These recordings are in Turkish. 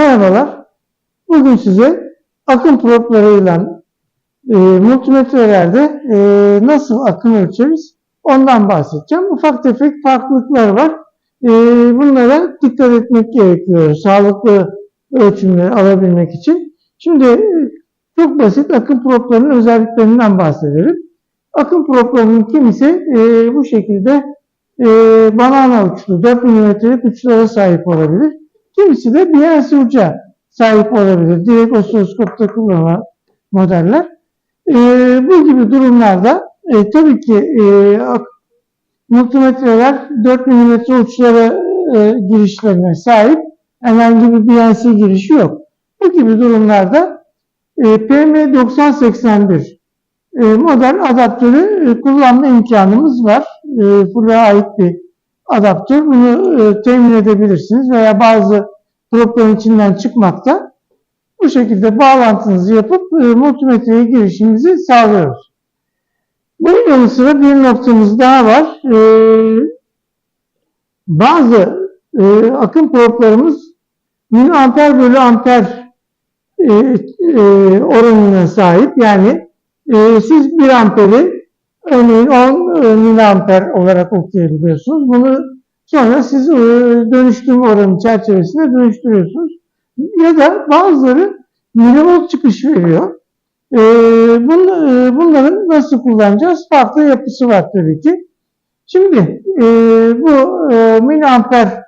Merhabalar. Bugün size akım proplarıyla e, multimetrelerde e, nasıl akım ölçeriz ondan bahsedeceğim. Ufak tefek farklılıklar var. E, bunlara dikkat etmek gerekiyor. Sağlıklı ölçümleri alabilmek için. Şimdi e, çok basit akım proplarının özelliklerinden bahsedelim. Akım proplarının kimisi e, bu şekilde e, banana uçlu, 4 mm'lik uçlara sahip olabilir. Kimisi de BNC uca sahip olabilir. Direkt osiloskopta kullanılan modeller. E, bu gibi durumlarda e, tabii ki e, multimetreler 4 mm uçlara e, girişlerine sahip. Herhangi bir BNC girişi yok. Bu gibi durumlarda e, PM9081 e, model adaptörü e, kullanma imkanımız var. E, Full'a ait bir adaptör. Bunu e, temin edebilirsiniz veya bazı propların içinden çıkmakta. Bu şekilde bağlantınızı yapıp e, multimetreye girişimizi sağlıyoruz. Bunun yanı sıra bir noktamız daha var. E, bazı e, akım proplarımız miliamper bölü amper e, e, oranına sahip. Yani e, siz 1 amperi örneğin 10 e, miliamper olarak okuyabiliyorsunuz. Bunu sonra siz e, dönüştürme oranı çerçevesinde dönüştürüyorsunuz. Ya da bazıları milivolt çıkış veriyor. E, bun, bunların nasıl kullanacağız? Farklı yapısı var tabii ki. Şimdi bu miliamper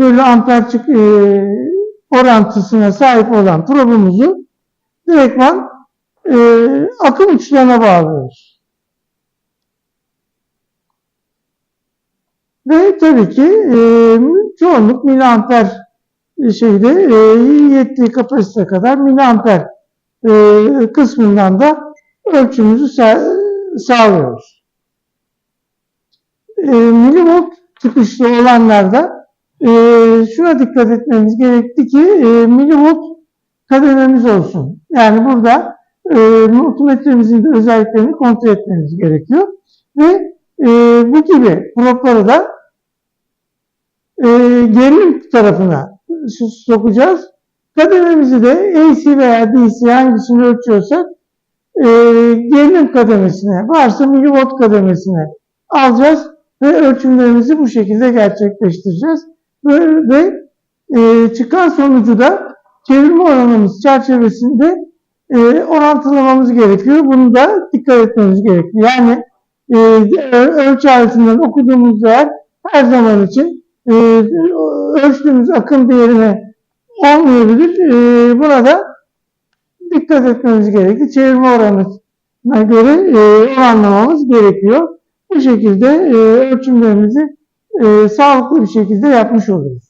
bölü amper çık, orantısına sahip olan probumuzu direktman akım uçlarına bağlıyoruz. Ve tabii ki e, çoğunluk miliamper şeyde e, yettiği kapasite kadar miliamper e, kısmından da ölçümümüzü sa- sağlıyoruz. E, milivolt çıkışlı olanlarda e, şuna dikkat etmemiz gerekti ki e, milivolt kadememiz olsun. Yani burada e, multimetremizin de özelliklerini kontrol etmemiz gerekiyor. Ve e, bu gibi propları da e, gerilim tarafına so- sokacağız. Kadememizi de AC veya DC hangisini ölçüyorsak e, gerilim kademesine, varsa milivolt kademesine alacağız ve ölçümlerimizi bu şekilde gerçekleştireceğiz. Ve, ve e, çıkan sonucu da çevirme oranımız çerçevesinde e, orantılamamız gerekiyor. Bunu da dikkat etmemiz gerekiyor. Yani e, ölçü aletinden okuduğumuz değer her zaman için e, ölçtüğümüz akım değerine olmayabilir. E, buna da dikkat etmemiz gerekiyor. Çevirme oranına göre e, oranlamamız gerekiyor. Bu şekilde e, ölçümlerimizi e, sağlıklı bir şekilde yapmış oluruz.